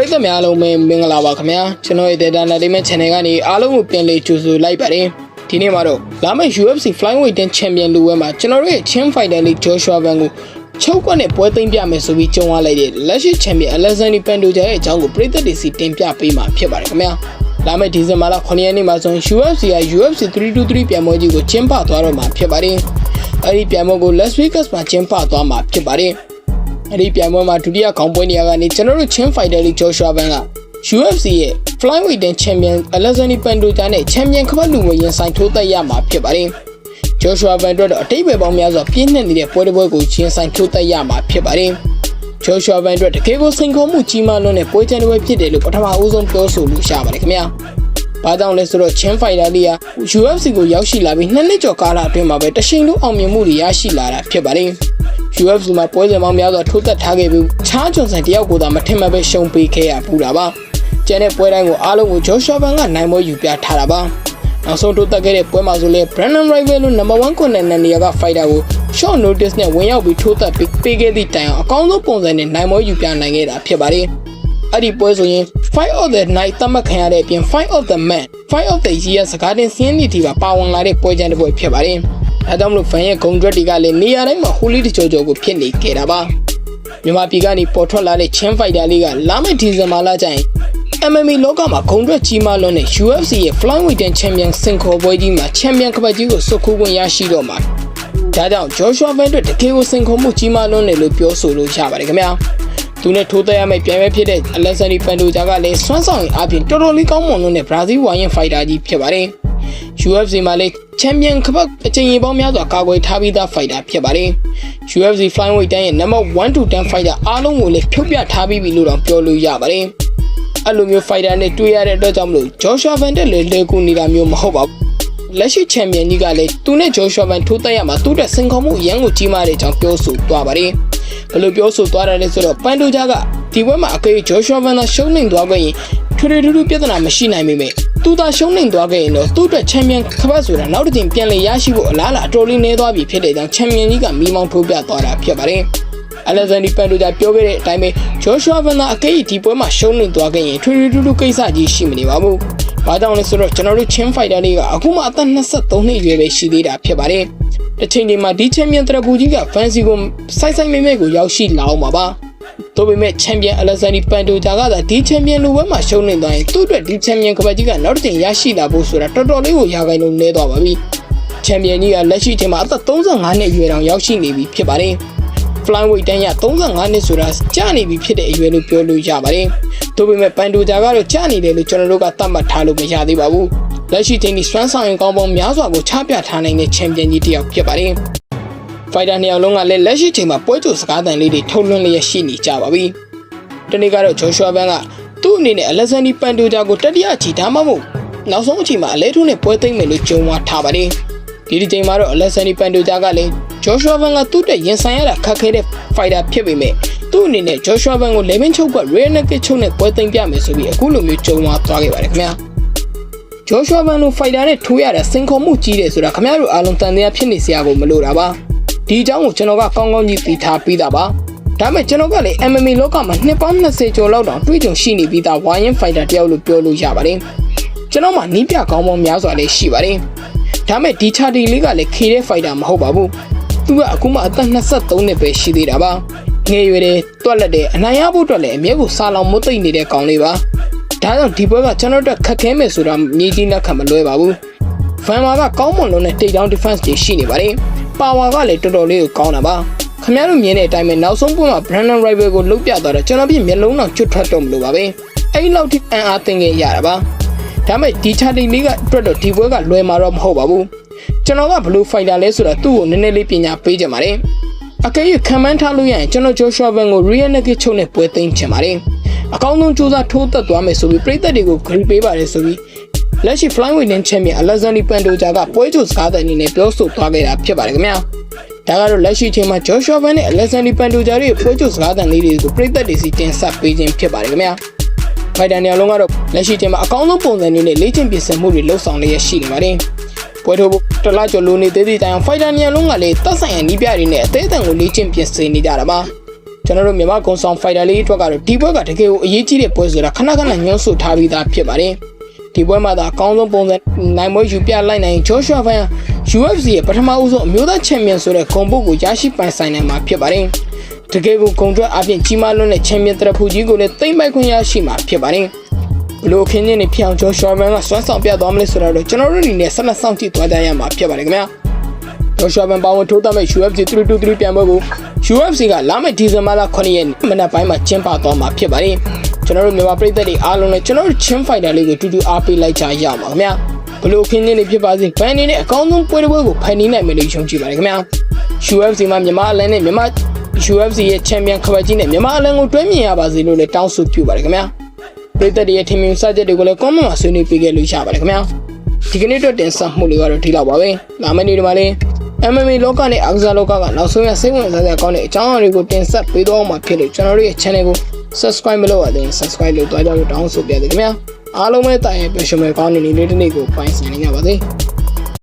ရိသတ်များအားလုံးပဲမင်္ဂလာပါခင်ဗျာကျွန်တော်ရဲ့ Data Entertainment Channel ကနေအားလုံးကိုပြန်လည်ကြိုဆိုလိုက်ပါတယ်ဒီနေ့မှာတော့လာမယ့် UFC Flyweight 10 Champion လူဝဲမှာကျွန်တော်တို့ရဲ့ Chin Fighter League Joshua Van ကိုချုပ်ကွက်နဲ့ပွဲသိမ်းပြမယ်ဆိုပြီးကြုံရလိုက်တဲ့လက်ရှိ Champion Alexander Pantoja ရဲ့အကြောင်းကိုပြည်သက်တွေစီတင်ပြပေးမှာဖြစ်ပါတယ်ခင်ဗျာလာမယ့်ဒီဇင်ဘာလ9ရက်နေ့မှာဆိုရင် UFC က UFC 323ပြန်ပွဲကြီးကိုကျင်းပသွားတော့မှာဖြစ်ပါတယ်အဲ့ဒီပြန်ပွဲကို Las Vegas မှာကျင်းပသွားမှာဖြစ်ပါတယ် အဲ့ဒီပြိုင်ပွဲမှာဒုတိယခေါင်းပွဲနေရာကနေကျွန်တော်တို့ Chin Fighter League Joshua Van က UFC ရဲ့ Flyweight 10 Champion Alexander Pantoja နဲ့ Champion ခပတ်လူဝင်ရင်ဆိုင်ထိုးသက်ရမှာဖြစ်ပါတယ်။ Joshua Van တို့တော့အတိတ်ပဲပေါင်းများစွာပြင်းထန်နေတဲ့ပွဲတစ်ပွဲကိုချင်းဆိုင်ထိုးသက်ရမှာဖြစ်ပါတယ်။ Joshua Van တို့တကယ်ကိုစိန်ခေါ်မှုကြီးမားလွန်းတဲ့ပွဲချန်တစ်ပွဲဖြစ်တယ်လို့ပထမအဦးဆုံးပြောဆိုလို့ရှာပါတယ်ခင်ဗျာ။ ဘာကြောင့်လဲဆိုတော့ Chin Fighter လေးက UFC ကိုရောက်ရှိလာပြီးနှစ်နှစ်ကျော်ကာလအတွင်းမှာပဲတရှိန်လုံးအောင်မြင်မှုတွေရရှိလာတာဖြစ်ပါတယ်။ UFC မှာပွဲစဉ်ပေါင်းများစွာထိုးသက်ထားခဲ့ပြီးချားဂျွန်ဆန်တယောက်ကိုသာမထင်မှတ်ပဲရှုံးပေးခဲ့ရပူတာပါ။ကျန်တဲ့ပွဲတိုင်းကိုအားလုံးကိုဂျိုရှော့ဗန်ကနိုင်ပွဲယူပြထားတာပါ။နောက်ဆုံးထိုးသက်ခဲ့တဲ့ပွဲမှာဆိုလဲ Brandon Rival လို့ number 1 contender နေရာက fighter ကို short notice နဲ့ဝင်ရောက်ပြီးထိုးသက်ပြီးပေးခဲ့သည့်တိုင်အောင်အကောင်းဆုံးပုံစံနဲ့နိုင်ပွဲယူပြနိုင်ခဲ့တာဖြစ်ပါတယ်။ အဲ့ဒီပွဲဆိုရင် Fight of the Night သတ်မှတ်ခံရတဲ့အပြင် Fight of the Man Fight of the Year စကားတင်စင်းနေတီပါပါဝင်လာတဲ့ပွဲချန်တစ်ပွဲဖြစ်ပါတယ်။အဲဒါကြောင့်မလို့ fan ရဲ့ဂုံဒရက်တွေကလည်းနေရာတိုင်းမှာဟိုလီတချိုချိုကိုဖြစ်နေကြတာပါ။မြန်မာပြည်ကနေပေါ်ထွက်လာတဲ့ Chin Fighter လေးကလာမယ့်ဒီဇင်ဘာလကျရင် MMA လောကမှာဂုံဒရက်ကြီးမားလွန်းတဲ့ UFC ရဲ့ Flyweight Champion စင်ခေါ်ပွဲကြီးမှာ Champion ကပတ်ကြီးကိုစုခုခွင့်ရရှိတော့မှာ။ဒါကြောင့် Joshua Van တို့တကယ်ကိုစင်ခေါ်မှုကြီးမားလွန်းတယ်လို့ပြောဆိုလို့ရပါတယ်ခင်ဗျာ။ သူနဲ့ထိုးသက်ရမယ့်ပြိုင်ပွဲဖြစ်တဲ့ Alexander Pantoja ကလည်းစွမ်းဆောင်ရည်အပြင်တော်တော်လေးကောင်းမွန်လွန်းတဲ့ Brazil ဝိုင်းရင် fighter ကြီးဖြစ်ပါတယ်။ UFC မှာလည်း Champion ကပတ်အချိန်ကြီးပေါင်းများစွာကာကွယ်ထားပြီးသား fighter ဖြစ်ပါတယ်။ UFC Flyweight တိုင်းရဲ့ number 1 to 10 fighter အားလုံးကိုလည်းဖြုတ်ပြထားပြီးပြီလို့တော့ပြောလို့ရပါတယ်။အဲ့လိုမျိုး fighter နဲ့တွေ့ရတဲ့အတွက်ကြောင့်မလို့ Joshua Van တက်လည်းလဲကူနေတာမျိုးမဟုတ်ပါဘူး။လက်ရှိ champion ကြီးကလည်းသူနဲ့ Joshua Van ထိုးတက်ရမှာသူ့တဲ့စင်ခေါ်မှုအရန်ကိုကြီးမားတဲ့အကြောင်းပြောဆိုသွားပါတယ်။ ဘယ်လိုပြောဆိုသွားတယ်လဲဆိုတော့ပန်တိုဂျာကဒီဘက်မှာအကေဂျိုရှွာဗန်သာရှုံးနေသွားခဲ့ရင်ထွေထွေထူးထူးပြဿနာမရှိနိုင်မိမယ်သူသာရှုံးနေသွားခဲ့ရင်တော့သူ့အတွက်ချန်ပီယံခပတ်ဆိုတာနောက်တစ်ချိန်ပြန်လည်ရရှိဖို့အလားအလာအတော်လေးနည်းသွားပြီဖြစ်တဲ့ကြောင့်ချန်ပီယံကြီးကမီးမောင်းထိုးပြသွားတာဖြစ်ပါတယ်အလက်ဇန်ဒီပန်တိုဂျာပြောခဲ့တဲ့အတိုင်းပဲဂျိုရှွာဗန်သာအကေဒီပွဲမှာရှုံးနေသွားခဲ့ရင်ထွေထွေထူးထူးကိစ္စကြီးရှိမနေပါဘူး။ ဘာကြောင့်လဲဆိုတော့ကျွန်တော်တို့ချင်းဖိုက်တာတွေကအခုမှအသက်23နှစ်အရွယ်ပဲရှိသေးတာဖြစ်ပါတယ်။တစ်ချိန်ချိန်မှာဒီချန်ပီယံတရကူကြီးကဖန်စီကိုစိုက်စိုက်မဲမဲကိုရောက်ရှိလာအောင်ပါပါ။ဒါပေမဲ့ချန်ပီယံအလက်ဇန်ဒီပန်တိုဂျာကသာဒီချန်ပီယံလူပွဲမှာရှုံးနေသွားရင်သူ့အတွက်ဒီချန်ပီယံကပတ်ကြီးကနောက်တစ်ချိန်ရရှိလာဖို့ဆိုတာတော်တော်လေးကိုရာဂိုင်လုံးနည်းသွားပါပြီ။ချန်ပီယံကြီးကလက်ရှိချိန်မှာအသက်35နှစ်အရွယ်တောင်ရောက်ရှိနေပြီဖြစ်ပါတယ်။ flyweight တန်းရ35နှစ်ဆိုတာကြာနေပြီဖြစ်တဲ့အရွယ်လို့ပြောလို့ရပါတယ်။ဒါပေမဲ့ပန်တိုဂျာကတော့ကြာနေတယ်လို့ကျွန်တော်တို့ကသတ်မှတ်ထားလို့မရသေးပါဘူး။လက်ရှိချိန်ဒီစွမ်းဆောင်ရင်ကောင်းပေါင်းများစွာကိုချပြထားနိုင်တဲ့ချန်ပီယံကြီးတစ်ယောက်ဖြစ်ပါတယ်။ fighter နှစ်ယောက်လုံးကလည်းလက်ရှိချိန်မှာပွဲကြိုစကားသံလေးတွေထုတ်လွှင့်လျက်ရှိနေကြပါပြီ။ဒီနေ့ကတော့ Joshua Van ကသူ့အနေနဲ့ Alexander Pantoja ကိုတတိယချီဒါမှမဟုတ်နောက်ဆုံးအချိန်မှာအလဲထုံးနဲ့ပွဲသိမ်းမယ်လို့ကြုံဝါထားပါတယ်။ဒီဒီချိန်မှာတော့ Alexander Pantoja ကလည်း Joshua Van ကသူ့တဲ့ရင်ဆိုင်ရတာခက်ခဲတဲ့ fighter ဖြစ်ပေမဲ့သူ့အနေနဲ့ Joshua Van ကို level ချုပ်က rear naked ချုပ်နဲ့ပွဲသိမ်းပြမယ်ဆိုပြီးအခုလိုမျိုးကြုံဝါသွားခဲ့ပါတယ်ခင်ဗျာ။ Joshua Van လို fighter နဲ့ထိုးရတဲ့စင်ခေါ်မှုကြီးတယ်ဆိုတာခင်ဗျားတို့အားလုံးတန်တရားဖြစ်နေစရာကိုမလိုတာပါ။ဒီအကြောင်းကိုကျွန်တော်ကကောင်းကောင်းကြီးသိထားပြီးသားပါ။ဒါပေမဲ့ကျွန်တော်ကလည်း MMA လောကမှာနှစ်ပေါင်း20ကျော်လောက်တောင်တွေ့ကြုံရှိနေပြီးသား Wire Fighter တယောက်လို့ပြောလို့ရပါတယ်။ကျွန်တော်မှနီးပြကောင်းပေါင်းများစွာလည်းရှိပါတယ်။ဒါပေမဲ့ဒီ charty လေးကလည်းခေတဲ့ fighter မဟုတ်ပါဘူး။ သူကအခုမှအသက်23နှစ်ပဲရှိသေးတာပါ။ငယ်ရွယ်တယ်တွက်လက်တယ်အနိုင်ရဖို့အတွက်လည်းအမြဲကိုစာလောင်မသိမ့်နေတဲ့ကောင်လေးပါ။ဒါကြောင့်ဒီပွဲကကျွန်တော်တို့ခက်ခဲမယ်ဆိုတာမြေကြီးလက်ခံမလွဲပါဘူး။ဖန်မာကကောင်းမွန်လုံးနဲ့ take down defense တွေရှိနေပါတယ်။ပါဝါကလည်းတော်တော်လေးကိုကောင်းတာပါ။ခင်ဗျားတို့မြင်တဲ့အတိုင်းပဲနောက်ဆုံးပွဲမှာ Brandon Rival ကိုလုတ်ပြသွားတော့ကျွန်တော်ပြမျက်လုံးတော့ကျွတ်ထွက်တော့မလို့ပါပဲ။အဲ့လောက်ထိအန်အားသင်ခဲ့ရတာပါ။ဒါမဲ့ဒီချာတီလေးကအတွက်တော့ဒီပွဲကလွယ်မှာတော့မဟုတ်ပါဘူး။ ကျွန်တော်ကဘလူးဖိုင်တာလဲဆိုတာသူ့ကိုနည်းနည်းလေးပညာပေးကြပါတယ်။အကယ်၍ခံမှန်းထားလို့ရရင်ကျွန်တော် Joshua Van ကို Real Naked ချုပ်နဲ့ပွဲသိမ်းချင်ပါတယ်။အကောင်းဆုံးစူးစမ်းထိုးသက်သွားမယ်ဆိုပြီးပြည်သက်တွေကိုဂရီပေးပါတယ်ဆိုပြီးလက်ရှိ Flyweight နဲ့ Champion Alexander Pantoja ကပွဲကြိုစကားတဲ့အနေနဲ့ပြောဆိုသွားခဲ့တာဖြစ်ပါတယ်ခင်ဗျာ။ဒါကတော့လက်ရှိအချိန်မှာ Joshua Van နဲ့ Alexander Pantoja ရဲ့ပွဲကြိုစကားသံလေးတွေကိုပြည်သက်တွေစီတင်ဆက်ပေးခြင်းဖြစ်ပါတယ်ခင်ဗျာ။ fighter နေရာလုံးကတော့လက်ရှိအချိန်မှာအကောင်းဆုံးပုံစံမျိုးနဲ့လေ့ကျင့်ပြင်ဆင်မှုတွေလှုပ်ဆောင်လျက်ရှိနေပါတယ်။ပွဲထိုးဖို့ တလားကျော်လိုနေသေးသည့်တိုင် fighter နေရာလုံးကလည်းတက်ဆိုင်ရနီးပြတွေနဲ့အသေးအံကိုလေ့ကျင့်ပြင်ဆင်နေကြတာပါ။ကျွန်တော်တို့မြန်မာကွန်ဆောင်ဖိုက်တာလေးအတွက်ကတော့ဒီပွဲကတကယ်ကိုအရေးကြီးတဲ့ပွဲဆိုတာခဏခဏညှို့ဆိုထားပြီးသားဖြစ်ပါတယ်ဒီပွဲမှာသာအကောင်းဆုံးပုံစံနိုင်ပွဲယူပြလိုက်နိုင်ဂျော့ရှွာဖန် UFC ရဲ့ပထမဦးဆုံးအမျိုးသားချန်ပီယံဆိုတဲ့ဂုဏ်ပုတ်ကိုရရှိပိုင်ဆိုင်နိုင်မှာဖြစ်ပါတယ်တကယ်ကိုဂုံတွက်အပြင်ကြီးမားလွန်းတဲ့ချန်ပီယံတရဖူကြီးကိုလည်းသိမ့်ပိုက်ခွင့်ရရှိမှာဖြစ်ပါတယ် ဘလို့ခင်းချင်းနေဖြောင်ကျော်ရှော့မန်ကစွမ်းဆောင်ပြသွားမလဲဆိုတော့ကျွန်တော်တို့အနေနဲ့ဆက်လက်စောင့်ကြည့်သွားကြရမှာဖြစ်ပါတယ်ခင်ဗျာကျော်ရှော့မန်ပါဝင်ထိုးသမဲ့ UFC 323ပြန်ပွဲကို UFC ကလာမယ့်ဒီဇင်ဘာလ9ရက်မနက်ပိုင်းမှာကျင်းပသွားမှာဖြစ်ပါတယ်ကျွန်တော်တို့မြန်မာပြည်သက်တွေအားလုံးလည်းကျွန်တော်တို့ချင်းဖိုက်တာလေးကိုတူတူအားပေးလိုက်ကြရအောင်ပါခင်ဗျာဘလို့ခင်းချင်းနေဖြစ်ပါစေဘန်အနေနဲ့အကောင်းဆုံးပွဲတစ်ပွဲကိုဖိုင်နေနိုင်မယ်လို့ယုံကြည်ပါတယ်ခင်ဗျာ UFC မှာမြန်မာအလန်းနဲ့မြန်မာ UFC ရဲ့ချန်ပီယံခဘကြီးနဲ့မြန်မာအလန်းကိုတွဲမြင်ရပါစေလို့လည်းတောင်းဆိုပြုပါတယ်ခင်ဗျာ ပြည်သက်တွေရဲ့ထင်မြင်စကြက်တွေကိုလည်း comment မှာဆွေးနွေးပေးခဲ့လို့ရပါတယ်ခင်ဗျာဒီကနေ့အတွက်တင်ဆက်မှုလေးကတော့ဒီလောက်ပါပဲလာမယ့်နေ့ဒီမှာလေး MMA လောကနဲ့အားကစားလောကကနောက်ဆုံးရစိတ်ဝင်စားစရာကောင်းတဲ့အကြောင်းအရာတွေကိုတင်ဆက်ပေးတော့မှာဖြစ်လို့ကျွန်တော်တို့ရဲ့ channel ကို subscribe မလုပ်ရသေးရင် subscribe လုပ်သွားကြလို့တောင်းဆိုပြတယ်ခင်ဗျာအားလုံးပဲတာရဲ့ပျော်ရွှင်မဲ့ကောင်းတဲ့နေ့လေးတစ်နေ့ကိုပိုင်ဆိုင်နိုင်ကြပါစေ